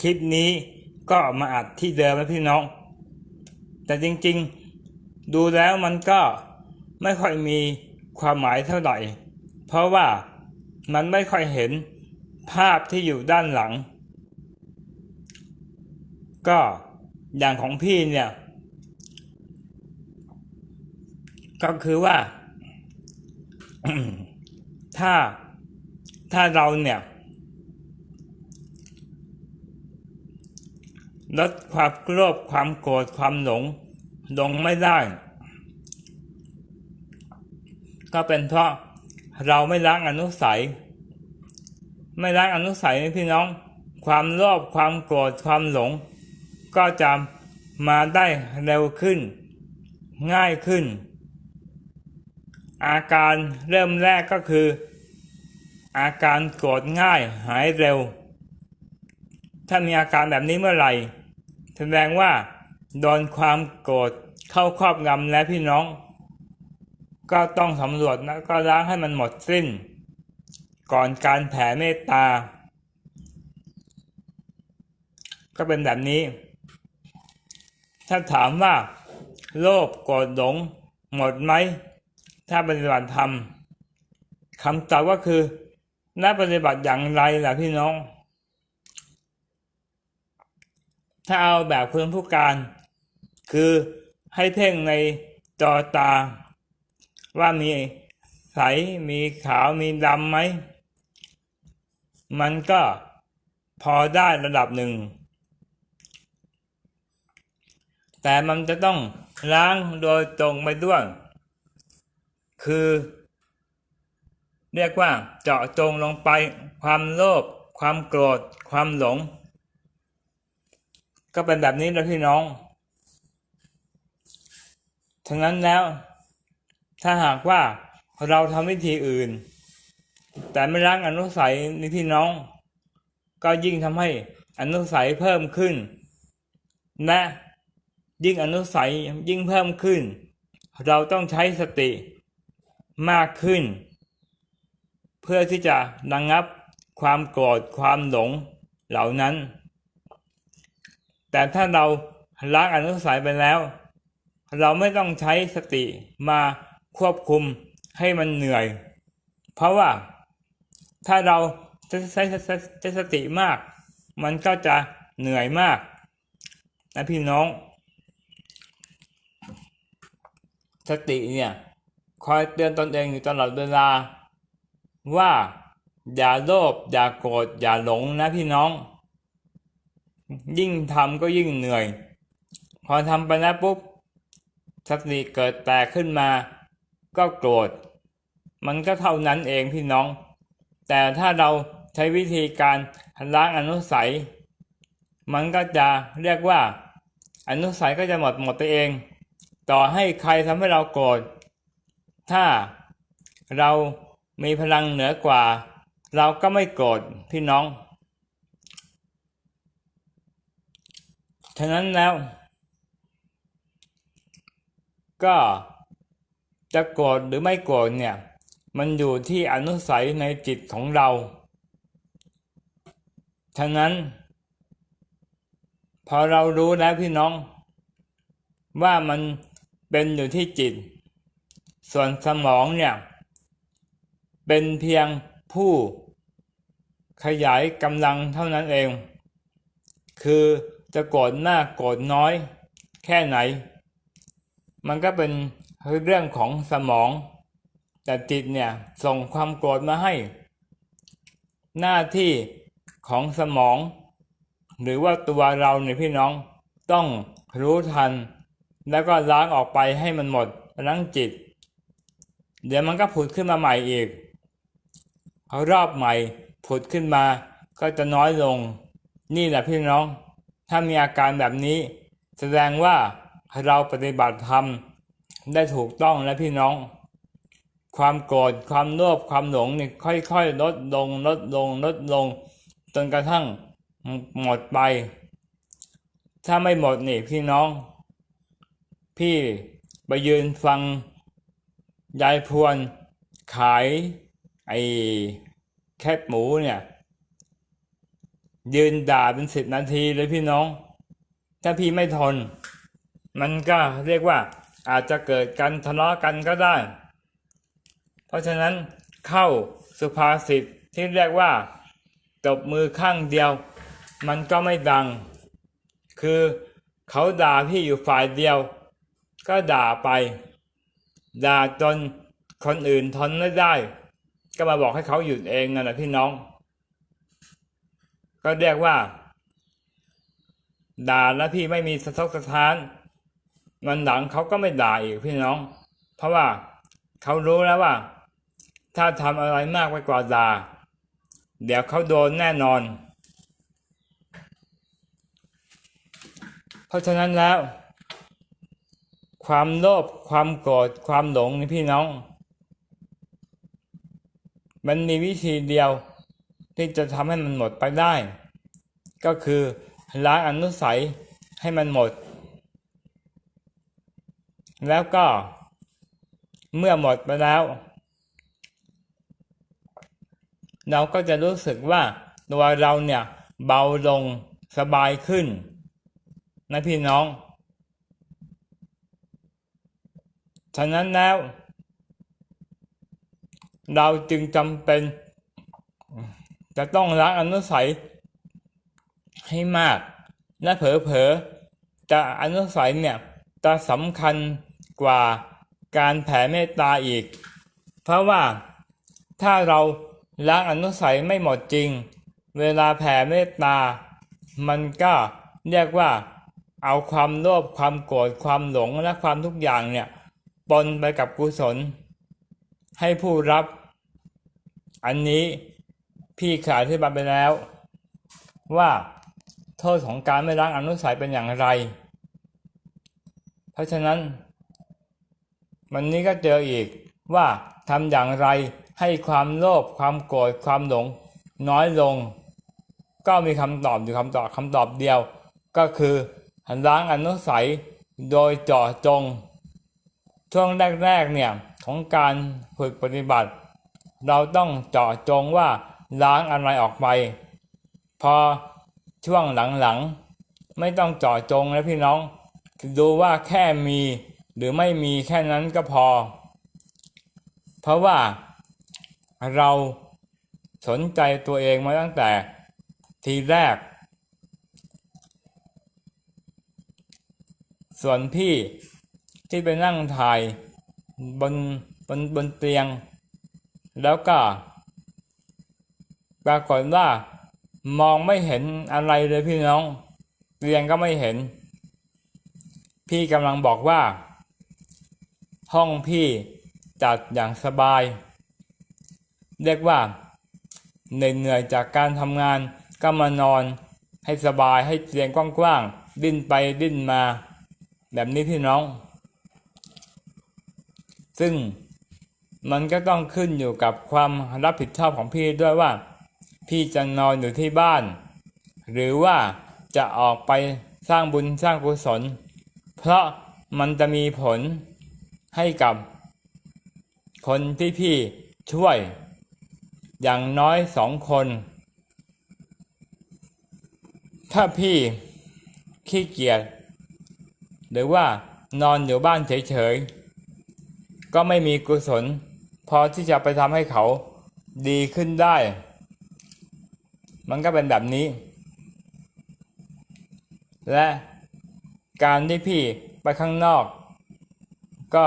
คลิปนี้ก็มาอัดที่เดิมนะพี่น้อง แต่จริงๆ ดูแล้วมันก็ไม่ค่อยมีความหมายเท่าไหร่ เพราะว่ามันไม่ค่อยเห็นภาพที่อยู่ด้านหลัง ก็อย่างของพี่เนี่ย ก็คือว่า ถ้าถ้าเราเนี่ย ลดความโลภความโกรธความหลงลงไม่ได้ ก็เป็นเพราะเราไม่ล้างอนุสัย ไม่ล้างอนุสัยนี่พี่น้อง ความโลภความโกรธความหลง ก็จะมาได้เร็วขึ้น ง่ายขึ้น อาการเริ่มแรกก็คือ อาการโกรธง่ายหายเร็ว ถ้ามีอาการแบบนี้เมื่อไหร่ แสดงว่าโดนความโกรธเข้าครอบงำแล้วพี่น้อง ก็ต้องสำรวจนะก็ล้างให้มันหมดสิ้น ก่อนการแผ่เมตตา ก็เป็นแบบนี้ ถ้าถามว่า โลภโกรธหลงหมดไหม ถ้าปฏิบัติธรรมคำตอบก็คือน่าปฏิบัติอย่างไรล่ะพี่น้อง ถ้าเอาแบบคุณผู้การ คือให้เพ่งในจอตา ว่ามีใสมีขาวมีดำไหม มันก็พอได้ระดับหนึ่ง แต่มันจะต้องล้างโดยตรงไปด้วย คือ เรียกว่าเจาะจงลงไปความโลภความโกรธ ความหลง ก็เป็นแบบนี้แล้วพี่น้องทั้งนั้นแล้ว ถ้าหากว่าเราทำวิธีอื่น แต่ไม่ล้างอนุสัยในพี่น้อง ก็ยิ่งทำให้อนุสัยเพิ่มขึ้นและยิ่งอนุสัยยิ่งเพิ่มขึ้น เราต้องใช้สติมากขึ้น เพื่อที่จะระงงับความโกรธความหลงเหล่านั้น แต่ถ้าเราล้างอนุสัยไปแล้ว เราไม่ต้องใช้สติมาควบคุมให้มันเหนื่อย เพราะว่าถ้าเราจะใช้ใช้สติมาก มันก็จะเหนื่อยมากนะพี่น้อง สติเนี่ยคอยเตือนตนเองอยู่ตลอดเวลา ว่าอย่าโลภอย่าโกรธอย่าหลงนะพี่น้อง ยิ่งทำก็ยิ่งเหนื่อย พอทำไปแล้วปุ๊บสติเกิดแตกขึ้นมา ก็โกรธ มันก็เท่านั้นเองพี่น้อง แต่ถ้าเราใช้วิธีการล้างอนุสัย มันก็จะเรียกว่า อนุสัยก็จะหมดหมดไปเอง ต่อให้ใครทำให้เราโกรธ ถ้าเรามีพลังเหนือกว่า เราก็ไม่โกรธพี่น้อง ฉะนั้นแล้ว ก็จะโกรธหรือไม่โกรธเนี่ย มันอยู่ที่อนุสัยในจิตของเรา ฉะนั้น พอเรารู้แล้วพี่น้อง ว่ามันเป็นอยู่ที่จิต ส่วนสมองเนี่ย เป็นเพียงผู้ขยายกำลังเท่านั้นเอง คือ จะโกรธมากโกรธน้อย แค่ไหน มันก็เป็นเรื่องของสมอง แต่จิตเนี่ยส่งความโกรธมาให้ หน้าที่ของสมอง หรือว่าตัวเราเนี่ยพี่น้องต้องรู้ทัน แล้วก็ล้างออกไปให้มันหมดล้างจิต เดี๋ยวมันก็ผุดขึ้นมาใหม่อีกรอบใหม่ผุดขึ้นมาก็จะน้อยลง นี่แหละพี่น้อง ถ้ามีอาการแบบนี้ แสดงว่าเราปฏิบัติธรรมได้ถูกต้องแล้วพี่น้อง ความโกรธความโลภความหลงนี่ค่อยๆ ลดลงลดลงลดลง จนกระทั่งหมดไป ถ้าไม่หมดนี่พี่น้อง พี่ไปยืนฟังยายพวนขายไอ้แคบหมูเนี่ย ยืนด่าเป็นสิบนาทีเลยพี่น้อง ถ้าพี่ไม่ทน มันก็เรียกว่าอาจจะเกิดการทะเลาะกันก็ได้ เพราะฉะนั้นเข้าสุภาษิตที่เรียกว่าตบมือข้างเดียว มันก็ไม่ดัง คือเขาด่าพี่อยู่ฝ่ายเดียว ก็ด่าไป ด่าจนคนอื่นทนไม่ได้ ก็มาบอกให้เขาหยุดเองนั่นแหละพี่น้อง ก็เรียกว่า ด่าแล้วพี่ไม่มีสะทกสะท้านมันหลังเขาก็ไม่ด่าอีกพี่น้อง เพราะว่าเขารู้แล้วว่า ถ้าทำอะไรมากไปกว่าด่า เดี๋ยวเขาโดนแน่นอน เพราะฉะนั้นแล้ว ความโลภความโกรธความหลงนี่พี่น้อง มันมีวิธีเดียว ที่จะทำให้มันหมดไปได้ ก็คือล้างอนุสัยให้มันหมด แล้วก็เมื่อหมดไปแล้ว เราก็จะรู้สึกว่าตัวเราเนี่ยเบาลงสบายขึ้นนะพี่น้อง ฉะนั้นแล้ว เราจึงจำเป็น จะต้องล้างอนุสัยให้มาก และเผลอๆจะอนุสัยเนี่ยจะสำคัญกว่าการแผ่เมตตาอีก เพราะว่าถ้าเราล้างอนุสัยไม่หมดจริง เวลาแผ่เมตตา มันก็เรียกว่าเอาความโลภความโกรธความหลงและความทุกอย่างเนี่ยปนไปกับกุศล ให้ผู้รับ อันนี้ พี่ขายที่บายไปแล้ว ว่าโทษของการไม่ล้างอนุสัยเป็นอย่างไร เพราะฉะนั้น วันนี้ก็เจออีกว่าทำอย่างไรให้ความโลภความโกรธความหลงน้อยลง ก็มีคำตอบอยู่คำตอบคำตอบเดียว ก็คือล้างอนุสัยโดยเจาะจง ช่วงแรกๆเนี่ยของการฝึกปฏิบัติ เราต้องเจาะจงว่า ล้างอะไรออกไป พอช่วงหลังๆ ไม่ต้องเจาะจงแล้วพี่น้อง ดูว่าแค่มีหรือไม่มีแค่นั้นก็พอ เพราะว่าเราสนใจตัวเองมาตั้งแต่ทีแรก ส่วนพี่ที่ไปนั่งถ่ายบนบนบนเตียง แล้วก็ ปรากฏว่ามองไม่เห็นอะไรเลยพี่น้องเตียงก็ไม่เห็น พี่กำลังบอกว่า ห้องพี่จัดอย่างสบาย เรียกว่าเหนื่อยจากการทำงานก็มานอนให้สบายให้เตียงกว้างๆดิ้นไปดิ้นมา แบบนี้พี่น้อง ซึ่งมันก็ต้องขึ้นอยู่กับความรับผิดชอบของพี่ด้วยว่า พี่จะนอนอยู่ที่บ้าน หรือว่าจะออกไปสร้างบุญสร้างกุศล เพราะมันจะมีผลให้กับ คนที่พี่ช่วย อย่างน้อยสองคน ถ้าพี่ขี้เกียจหรือว่านอนอยู่บ้านเฉยๆ ก็ไม่มีกุศล พอที่จะไปทำให้เขาดีขึ้นได้ มันก็เป็นแบบนี้ และการที่พี่ไปข้างนอก ก็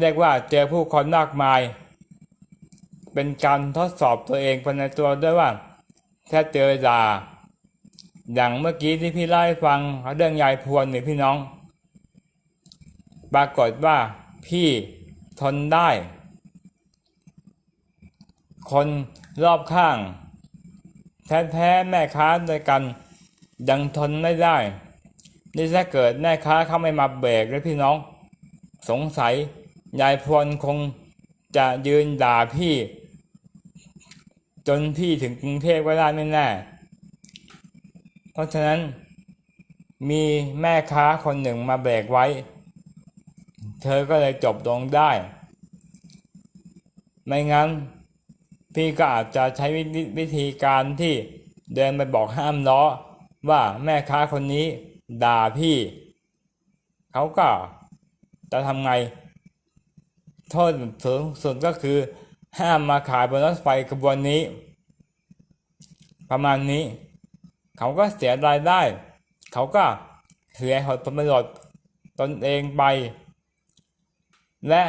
เรียกว่าเจอผู้คนมากมาย เป็นการทดสอบตัวเองภายในตัวด้วยว่าถ้าเจอด่าอย่างเมื่อกี้ที่พี่เล่าให้ฟังเรื่องยายพวนเนี่ยพี่น้อง ปรากฏว่าพี่ทนได้ คนรอบข้าง แท้ๆแม่ค้าด้วยกัน ยังทนไม่ได้ นี่ถ้าเกิดแม่ค้าเขาไม่มาเบรกเลยพี่น้อง สงสัยยายพรคงจะยืนด่าพี่ จนพี่ถึงกรุงเทพก็ได้ไม่แน่เพราะฉะนั้น มีแม่ค้าคนหนึ่งมาเบรกไว้ เธอก็เลยจบลงได้ ไม่งั้น พี่ก็อาจจะใช้วิธีการที่เดินไปบอกห้ามล้อ ว่าแม่ค้าคนนี้ด่าพี่ เขาก็จะทำไง โทษสูงสุดก็คือ ห้ามมาขายบนรถไฟขบวนนี้ ประมาณนี้ เขาก็เสียรายได้ เขาก็เสียผลประโยชน์ตนเองไป และ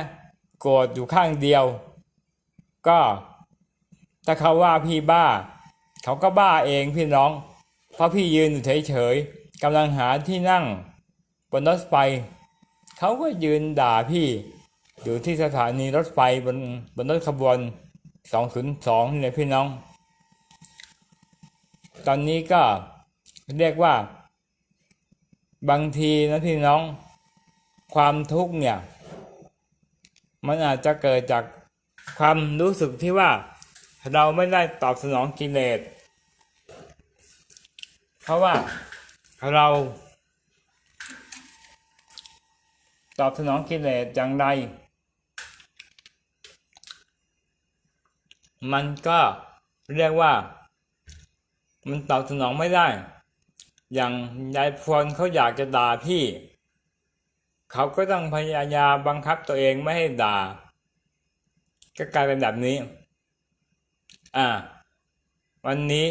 โกรธอยู่ข้างเดียว ก็ ถ้าเขาว่าพี่บ้า เขาก็บ้าเองพี่น้อง เพราะพี่ยืนอยู่เฉยๆกำลังหาที่นั่ง บนรถไฟ เขาก็ยืนด่าพี่ อยู่ที่สถานีรถไฟบนบนรถขบวน 202นี่เลยพี่น้อง ตอนนี้ก็เรียกว่า บางทีนะพี่น้อง ความทุกข์เนี่ย มันอาจจะเกิดจากความรู้สึกที่ว่า เราไม่ได้ตอบสนองกิเลส เพราะว่าเรา ตอบสนองกิเลสอย่างไร มันก็เรียกว่า มันตอบสนองไม่ได้ อย่างยายพรเขาอยากจะด่าพี่ เขาก็ต้องพยายามบังคับตัวเองไม่ให้ด่า ก็กลายเป็นแบบนี้ อ่า วันนี้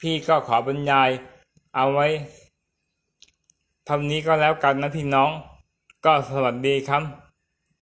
พี่ก็ขอบรรยายเอาไว้เท่านี้ก็แล้วกันนะพี่น้อง ก็สวัสดีครับ